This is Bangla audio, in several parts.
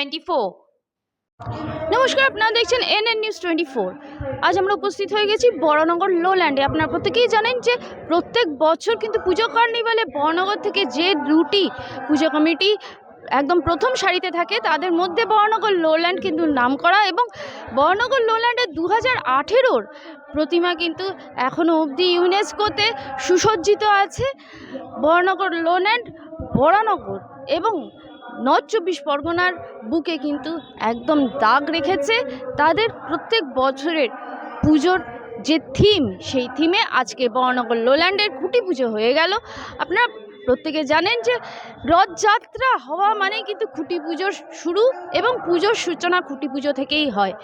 Twenty four. নমস্কার, আপনারা দেখছেন N N news twenty four. আজ আমরা উপস্থিত হয়ে গেছি বড়নগর লোল্যান্ডে। আপনারা প্রত্যেকেই জানেন যে প্রত্যেক বছর কিন্তু পুজো কার্নিভালে বড়নগর থেকে যে দুটি পুজো কমিটি একদম প্রথম সারিতে থাকে, তাদের মধ্যে বড়নগর লোল্যান্ড কিন্তু নাম করা এবং বড়নগর লোল্যান্ডের দু হাজার আঠেরোর প্রতিমা কিন্তু এখনও অবধি ইউনেস্কোতে সুসজ্জিত আছে। বড়নগর লোল্যান্ড, বড়নগর এবং নর্থ চব্বিশ পরগনার বুকে কিন্তু একদম দাগ রেখেছে। তাদের প্রত্যেক বছরের পুজোর যে থিম সেই থিমে আজকে বড়নগর লোল্যান্ডের খুঁটি পুজো হয়ে গেল। আপনারা প্রত্যেকে জানেন যে রথযাত্রা হওয়া মানে কিন্তু খুঁটি পুজোর শুরু এবং পুজোর সূচনা খুঁটি পুজো থেকেই হয়।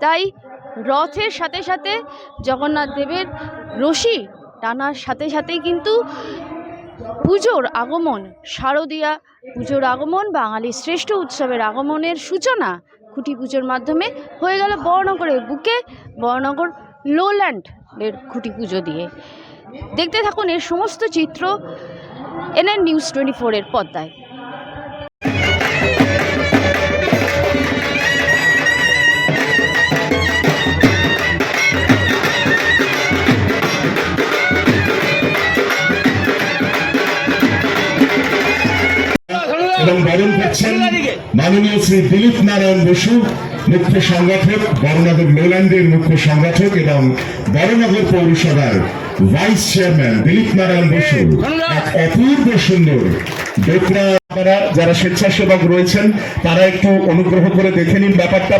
তাই রথের সাথে সাথে জগন্নাথ দেবের রশি টানার সাথে সাথেই কিন্তু পুজোর আগমন, শারদীয়া পুজোর আগমন বাঙালির শ্রেষ্ঠ উৎসবের আগমনের সূচনা খুঁটি পুজোর মাধ্যমে হয়ে গেল বড়নগরের বুকে, বড়নগর লোল্যান্ডের খুঁটি পুজো দিয়ে। দেখতে থাকুন এর সমস্ত চিত্র এনএন নিউজ টোয়েন্টি ফোরের পর্দায়। মাননীয় শ্রী দিলীপ নারায়ণ বসু, মুখ্য সংগঠক, বড়নগর লোল্যান্ডের মুখ্য সংগঠক এবং বড়নগর পৌরসভার ভাইস চেয়ারম্যান দিলীপ নারায়ণ বসু। এক অপূর্ব সুন্দর ডোকরা যারা স্বেচ্ছাসেবক রয়েছেন, তারা একটু অনুগ্রহ করে দেখে নিন ব্যাপারটা।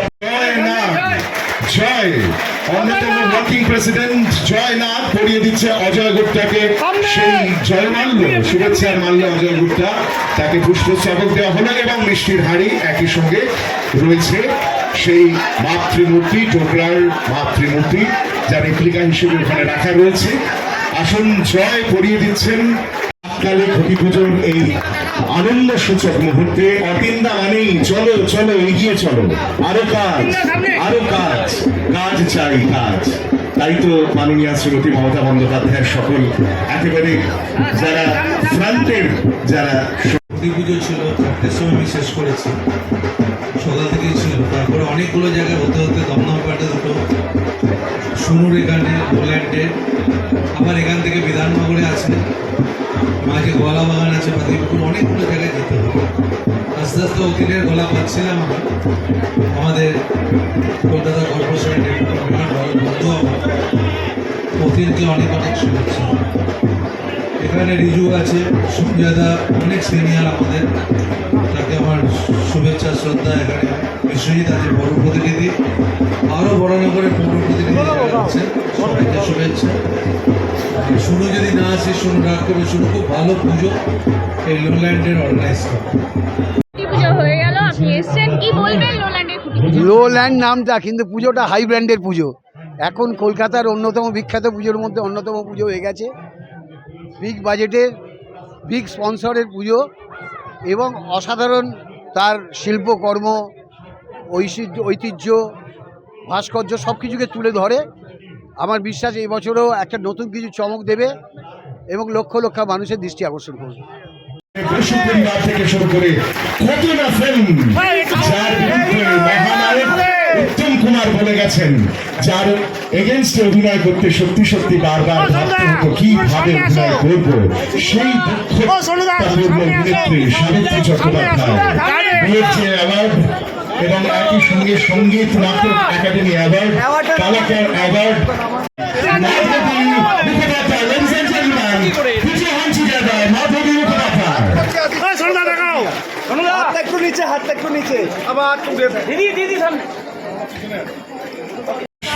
জয়। অন্যতম ওয়ার্কিং প্রেসিডেন্ট জয় নাথ পড়িয়ে দিচ্ছে অজয় গুপ্তাকে। সেই জয় মাল্য শুভেচ্ছার মাল্য অজয় গুপ্তা তাকে পুষ্প চবক দেওয়া হলো এবং মিষ্টির হাড়ি একই সঙ্গে রয়েছে সেই মাতৃমূর্তি টোকরার মাতৃমূর্তি যা রেপ্লিকা হিসেবে ওখানে রাখা রয়েছে। আসুন জয় পড়িয়ে দিচ্ছেন। কালে ঘটি পুজোর এই আনন্দ সূচক মুহূর্তে অতিন্দা মানেই চলো চলো, এগিয়ে চলো। আরও কাজ আরও কাজ কাজ চাই, কাজ। তাই তো মাননীয় শ্রীমতী মমতা বন্দ্যোপাধ্যায়ের সকল একেবারে যারা ফ্রন্টের যারা খুঁটি পুজো ছিল চারটের সময় আমি শেষ করেছি। সকাল থেকেই ছিল। তারপরে অনেকগুলো জায়গায় হতে হতে দমদম পাটে দুটো সুনুর এখানে পোল্যান্ডে আবার এখান থেকে বিধাননগরে আছে মাঝে গলা বাগান আছে বা মাদিপুর অনেকগুলো জায়গায় যেতে হবে। আস্তে আস্তে অতীনের গলা পাচ্ছিলাম আমাদের কলকাতা কর্পোরেশনের বন্ধু আমার। অতীনকে অনেক অনেক শুভেচ্ছা। এখানে রিজু আছে সুজাদা অনেক সিনিয়র আমাদের। তাকে আমার শুভেচ্ছা, শ্রদ্ধা এখানে। বিশ্বজিৎ আছে বড় প্রতিনিধি। আরও বড় নগরের পৌর প্রতিনিধি সবাইকে শুভেচ্ছা। শুরু যদি না আসে শুরু রাগ করবে শুরু খুব ভালো পুজো। এই লোল্যান্ডের অর্গানাইজ করা। খুঁটি পুজো হয়ে গেল? আপনি এসছেন? কি বলবেন লোল্যান্ডের খুঁটি পুজো? লোল্যান্ড নামটা কিন্তু পুজোটা হাই ব্র্যান্ডের পুজো। এখন কলকাতার অন্যতম বিখ্যাত পুজোর মধ্যে অন্যতম পুজো হয়ে গেছে। বিগ বাজেটের বিগ স্পন্সরের পুজো এবং অসাধারণ তার শিল্পকর্ম ঐতিহ্য ঐতিহ্য ভাস্কর্য সব কিছুকে তুলে ধরে। আমার বিশ্বাস এই বছরও একটা নতুন কিছু চমক দেবে এবং লক্ষ লক্ষ মানুষের দৃষ্টি আকর্ষণ করবে। থেকে শুরু করে কত না ফিল্ম যার বিরুদ্ধে মহানায়ক উত্তম কুমার বলে গেছেন যার এগেনস্টে অভিনয় করতে সত্যি সত্যি বারবার ভাবতে হতো কীভাবে অভিনয় করব সেই অভিনেত্রী সাবিত্রী চট্টোপাধ্যায় অ্যাওয়ার্ড এবং একই সঙ্গে সংগীত নাটক একাডেমি অ্যাওয়ার্ড কালাকার অ্যাওয়ার্ড হাতটা একটু নিচে হাতটা একটু নিচে আবার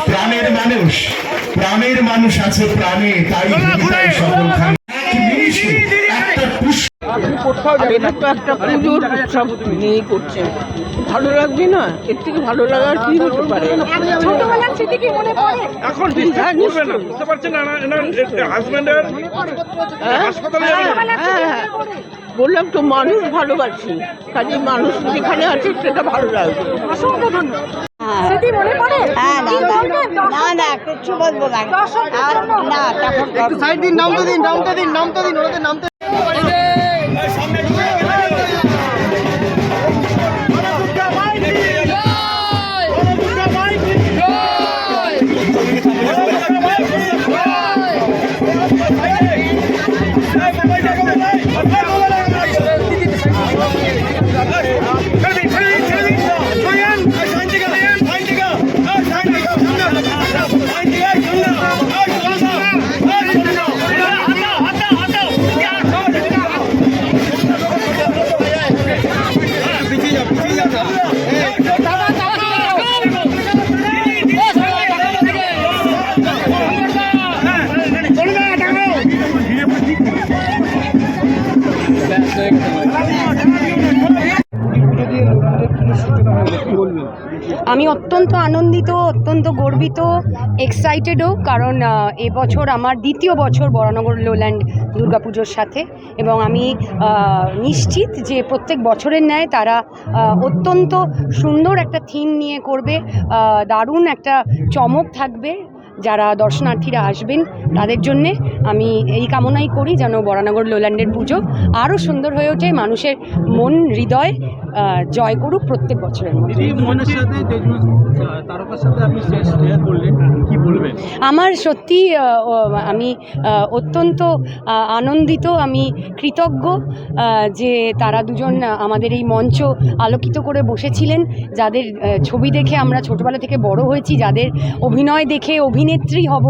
প্রাণের মানুষ প্রাণের মানুষ আছে প্রাণে তাই সকল খান এটা তো একটা পুজোর উৎসব নিয়েই করছেন ভালো লাগবে না? এর থেকে ভালো লাগার কি হতে পারে? ছোটবেলার স্মৃতি কি মনে পড়ে? এখন হ্যাঁ, বুঝবে না। বুঝতে পারছেন না হাজবেন্ডের হ্যাঁ? হাসপাতালে হ্যাঁ, হ্যাঁ। বললাম তো মানুষ ভালোবাসি কাজে মানুষ যেখানে আছে সেটা ভালো লাগবে। অসংখ্য ধন্যবাদ। স্মৃতি মনে পড়ে? না না বলবেন? না না কিচ্ছু বলব না। দর্শকদের আর জন্য? না তখন সাইড দিন নামতে দিন নামতে দিন নামতে দিন ওনাদের নামতে ¡Vamos! আমি অত্যন্ত আনন্দিত, অত্যন্ত গর্বিত এক্সাইটেডও কারণ এবছর আমার দ্বিতীয় বছর বরানগর লোল্যান্ড দুর্গাপুজোর সাথে এবং আমি নিশ্চিত যে প্রত্যেক বছরের ন্যায় তারা অত্যন্ত সুন্দর একটা থিম নিয়ে করবে দারুণ একটা চমক থাকবে। যারা দর্শনার্থীরা আসবেন তাদের জন্যে আমি এই কামনাই করি যেন বরানগর লোল্যান্ডের পুজো আরও সুন্দর হয়ে ওঠে মানুষের মন হৃদয় জয় করুক প্রত্যেক বছরের আমার সত্যি আমি অত্যন্ত আনন্দিত আমি কৃতজ্ঞ যে তারা দুজন আমাদের এই মঞ্চ আলোকিত করে বসেছিলেন যাদের ছবি দেখে আমরা ছোটবেলা থেকে বড় হয়েছি যাদের অভিনয় দেখে অভিনেত্রী হব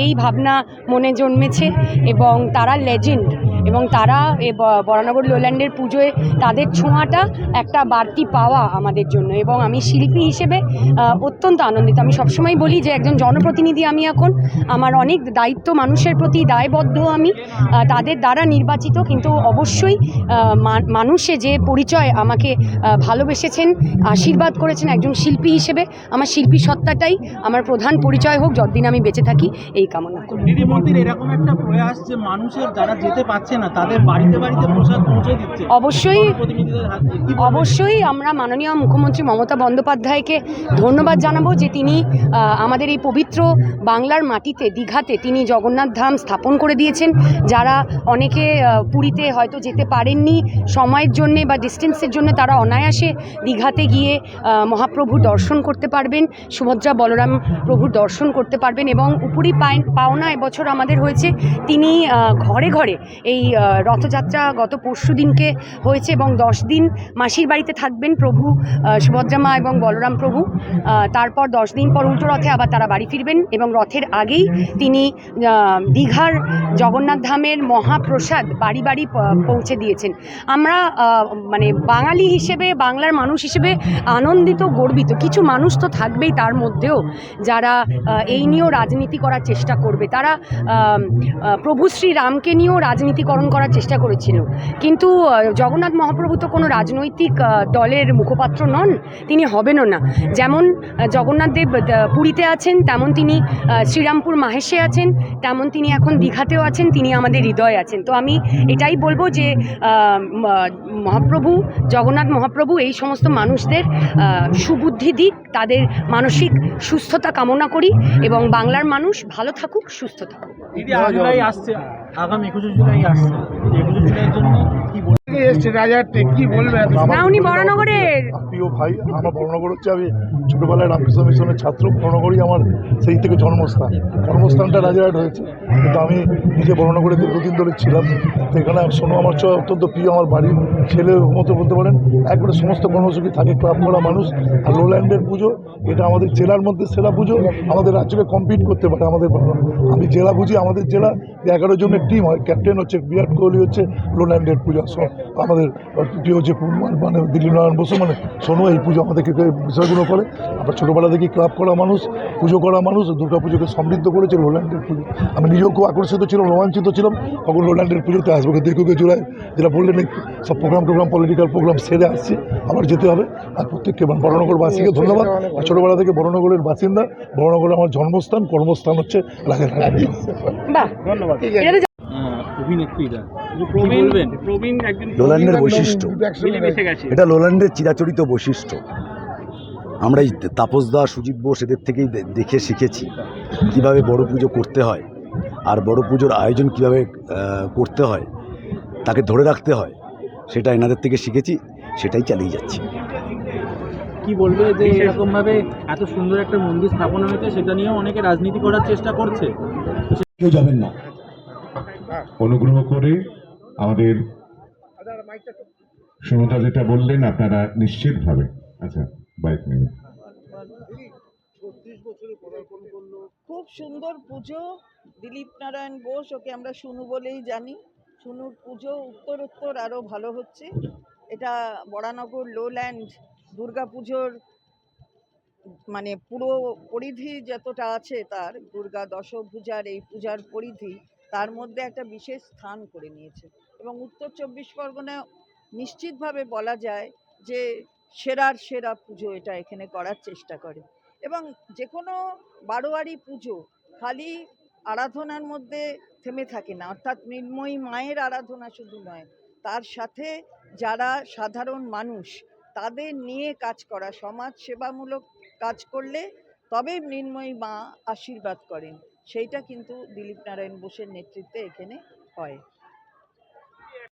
এই ভাবনা মনে জন্মেছে এবং তারা লেজেন্ড এবং তারা এ বরানগর লোল্যান্ডের পুজোয় তাদের ছোঁয়াটা একটা বাড়তি পাওয়া আমাদের জন্য এবং আমি শিল্পী হিসেবে অত্যন্ত আনন্দিত। আমি সবসময় বলি যে একজন জনপ্রতিনিধি আমি এখন, আমার অনেক দায়িত্ব মানুষের প্রতি দায়বদ্ধ আমি তাদের দ্বারা নির্বাচিত। কিন্তু অবশ্যই মানুষে যে পরিচয় আমাকে ভালোবেসেছেন, আশীর্বাদ করেছেন একজন শিল্পী হিসেবে, আমার শিল্পী সত্তাটাই আমার প্রধান পরিচয় হোক, যতদিন আমি বেঁচে থাকি, এই কামনা করি। দিদি এরকম একটা প্রয়াস যে মানুষের যারা যেতে পারছে না তাদের বাড়িতে বাড়িতে প্রসাদ পৌঁছে দিচ্ছে। অবশ্যই? অবশ্যই আমরা মাননীয় মুখ্যমন্ত্রী মমতা বন্দ্যোপাধ্যায়কে ধন্যবাদ জানাব যে তিনি আমাদের এই পবিত্র বাংলার মাটিতে দীঘাতে তিনি জগন্নাথ ধাম স্থাপন করে দিয়েছেন। যারা অনেকে পুরীতে হয়তো যেতে পারেননি সময়ের জন্যে বা ডিস্টেন্সের জন্য তারা অনায়াসে দীঘাতে গিয়ে আহ, মহাপ্রভুর দর্শন করতে পারবেন সুভদ্রা বলরাম প্রভুর দর্শন করতে পারবেন এবং উপরি পায়- পাওনা এবছর আমাদের হয়েছে। তিনি ঘরে ঘরে এই রথযাত্রা গত পরশু দিনকে হয়েছে এবং দশ দিন মাসির বাড়িতে থাকবেন প্রভু সুভদ্রা মা এবং বলরাম প্রভু। তারপর দশ দিন পর উল্টো রথে আবার তারা বাড়ি ফিরবেন এবং রথের আগেই তিনি দীঘার জগন্নাথ ধামের মহাপ্রসাদ বাড়ি বাড়ি পৌঁছে দিয়েছেন। আমরা মানে বাঙালি হিসেবে, বাংলার মানুষ হিসেবে আনন্দিত, গর্বিত। কিছু মানুষ তো থাকবেই তার মধ্যেও যারা এই নিয়েও রাজনীতি করার চেষ্টা করবে। তারা প্রভু শ্রী রামকে নিয়েও রাজনীতি করার চেষ্টা করেছিল। কিন্তু জগন্নাথ মহাপ্রভু তো কোনো রাজনৈতিক দলের মুখপাত্র নন, তিনি হবেনও না। যেমন জগন্নাথ দেব পুরীতে আছেন, তেমন তিনি শ্রীরামপুর মাহেশে আছেন, তেমন তিনি এখন দীঘাতেও আছেন, তিনি আমাদের হৃদয়ে আছেন। তো আমি এটাই বলব যে মহাপ্রভু, জগন্নাথ মহাপ্রভু এই সমস্ত মানুষদের সুবুদ্ধি দিক, তাদের মানসিক সুস্থতা কামনা করি এবং বাংলার মানুষ ভালো থাকুক, সুস্থ থাকুক। আসছে। আগামী একুশে জুলাই আসছে। একুশে জুলাইয়ের জন্য কি বলবেন না উনি বরানগরের প্রিয় ভাই আমার বর্ণনগর হচ্ছে আমি ছোটোবেলায় রামকৃষ্ণ মিশনের ছাত্র আমার সেই থেকে জন্মস্থান। কর্মস্থানটা রাজারহাট হয়েছে। কিন্তু আমি নিজে বর্ণনগরে দীর্ঘদিন ধরে ছিলাম। তো এখানে শোনো আমার চ- অত্যন্ত প্রিয় আমার বাড়ির ছেলে মতো বলতে পারেন একবারে সমস্ত কর্মসূচি থাকে ক্লাব করা মানুষ আর লোল্যান্ডের পুজো এটা আমাদের জেলার মধ্যে সেরা পুজো আমাদের রাজ্যকে কম্পিট করতে পারে আমাদের আমি জেলা বুঝি আমাদের জেলা এগারো জনের টিম হয় ক্যাপ্টেন হচ্ছে বিরাট কোহলি হচ্ছে লোল্যান্ডের পুজো আমাদের প্রিয় যে পু- মানে দিলীপ নারায়ণ বসু মানে শোনো এই পুজো আমাদেরকে বিষয়গুলো করে। আমরা ছোটোবেলা থেকে ক্লাব করা মানুষ পুজো করা মানুষ দুর্গা পুজোকে সমৃদ্ধ করেছে লোল্যান্ডের পুজো। আমি নিজেও খুব আকর্ষিত ছিলাম রোমাঞ্চিত ছিলাম। কখন লোল্যান্ডের পুজোতে আসব দীর্ঘকে জুলাই যেটা বললেন সব প্রোগ্রাম টোগ্রাম পলিটিক্যাল প্রোগ্রাম সেরে আসছি আবার যেতে হবে। আর প্রত্যেককে মানে বড়নগরবাসীকে ধন্যবাদ। আর ছোটোবেলা থেকে বড়নগরের বাসিন্দা বড়নগর আমার জন্মস্থান কর্মস্থান হচ্ছে রাজারহাট ধন্যবাদ। অভিনেত্রীরা বলবেন? প্রবীণ একজন লোল্যান্ডের বৈশিষ্ট্য। এটা লোল্যান্ডের চিরাচরিত বৈশিষ্ট্য। আমরা এই তাপস দা সুজিত বোস এদের থেকেই দেখে শিখেছি কীভাবে বড় পুজো করতে হয় আর বড় পুজোর আয়োজন কীভাবে করতে হয় তাকে ধরে রাখতে হয় সেটা এনাদের থেকে শিখেছি সেটাই চালিয়ে যাচ্ছি। কি বলবে যে এরকম ভাবে এত সুন্দর একটা মন্দির স্থাপন হয়েছে সেটা নিয়েও অনেকে রাজনীতি করার চেষ্টা করছে। কেউ যাবেন না। অনুগ্রহ করে আমাদের সুমতা যেটা বললেন, আপনারা নিশ্চিতভাবে আচ্ছা বাইক নেবেন খুব সুন্দর পুজো, দিলীপ নারায়ণ বোস, ওকে আমরা শুনু বলেই জানি। শুনুর পুজো উত্তর উত্তর আরও ভালো হচ্ছে। এটা বরানগর লোল্যান্ড দুর্গা পুজোর মানে পুরো পরিধি যতটা আছে তার, দুর্গা দশভূজার এই পূজার পরিধি তার মধ্যে একটা বিশেষ স্থান করে নিয়েছে। এবং উত্তর চব্বিশ পরগনা নিশ্চিতভাবে বলা যায় যে সেরার সেরা পুজো এটা এখানে করার চেষ্টা করে। এবং যে কোনো বারোয়ারি পুজো খালি আরাধনার মধ্যে থেমে থাকে না, অর্থাৎ মৃন্ময়ী মায়ের আরাধনা শুধু নয়, তার সাথে যারা সাধারণ মানুষ, তাদের নিয়ে কাজ করা সমাজ সেবামূলক কাজ করলে তবে মৃন্ময়ী মা আশীর্বাদ করেন। সেইটা কিন্তু দিলীপ নারায়ণ বোসের নেতৃত্বে এখানে হয়।